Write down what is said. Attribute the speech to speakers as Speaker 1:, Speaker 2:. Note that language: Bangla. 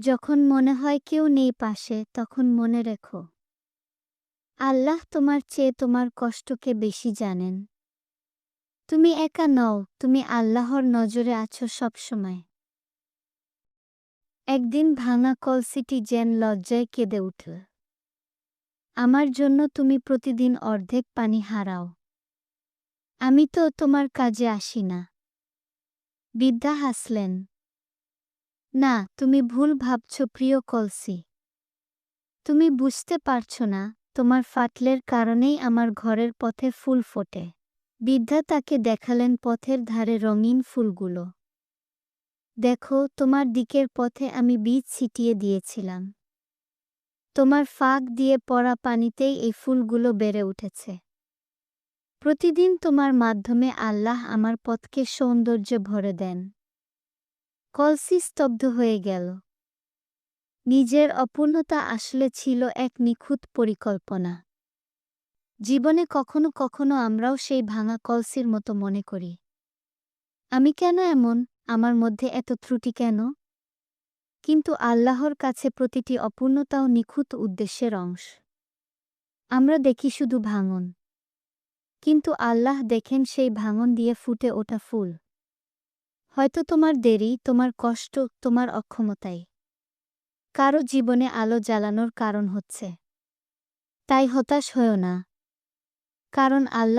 Speaker 1: যখন মনে হয় কেউ নেই পাশে, তখন মনে রেখো। আল্লাহ তোমার চেয়ে তোমার কষ্টকে বেশি জানেন। তুমি একা নও, তুমি আল্লাহর নজরে আছো সবসময়। একদিন ভাঙা কলসিটি যেন লজ্জায় কেঁদে উঠল। আমার জন্য তুমি প্রতিদিন অর্ধেক পানি হারাও। আমি তো তোমার কাজে আসি না। বিদ্যা হাসলেন। না, তুমি ভুল ভাবছ প্রিয় কলসি। তুমি বুঝতে পারছ না, তোমার ফাটলের কারণেই আমার ঘরের পথে ফুল ফোটে। বিদ্যা তাকে দেখালেন পথের ধারে রঙিন ফুলগুলো। দেখো, তোমার দিকের পথে আমি বীজ ছিটিয়ে দিয়েছিলাম। তোমার ফাঁক দিয়ে পড়া পানিতেই এই ফুলগুলো বেড়ে উঠেছে। প্রতিদিন তোমার মাধ্যমে আল্লাহ আমার পথকে সৌন্দর্য ভরে দেন। কলসি স্তব্ধ হয়ে গেল। নিজের অপূর্ণতা আসলে ছিল এক নিখুঁত পরিকল্পনা। জীবনে কখনো কখনো আমরাও সেই ভাঙা কলসির মতো মনে করি। আমি কেন এমন? আমার মধ্যে এত ত্রুটি কেন? কিন্তু আল্লাহর কাছে প্রতিটি অপূর্ণতাও নিখুঁত উদ্দেশ্যের অংশ। আমরা দেখি শুধু ভাঙন। কিন্তু আল্লাহ দেখেন সেই ভাঙন দিয়ে ফুটে ওঠা ফুল। হয়তো তোমার দেরি, তোমার কষ্ট, তোমার অক্ষমতাই। কারও জীবনে আলো জ্বালানোর কারণ হচ্ছে। তাই হতাশ হয়েও না। কারণ আল্লাহ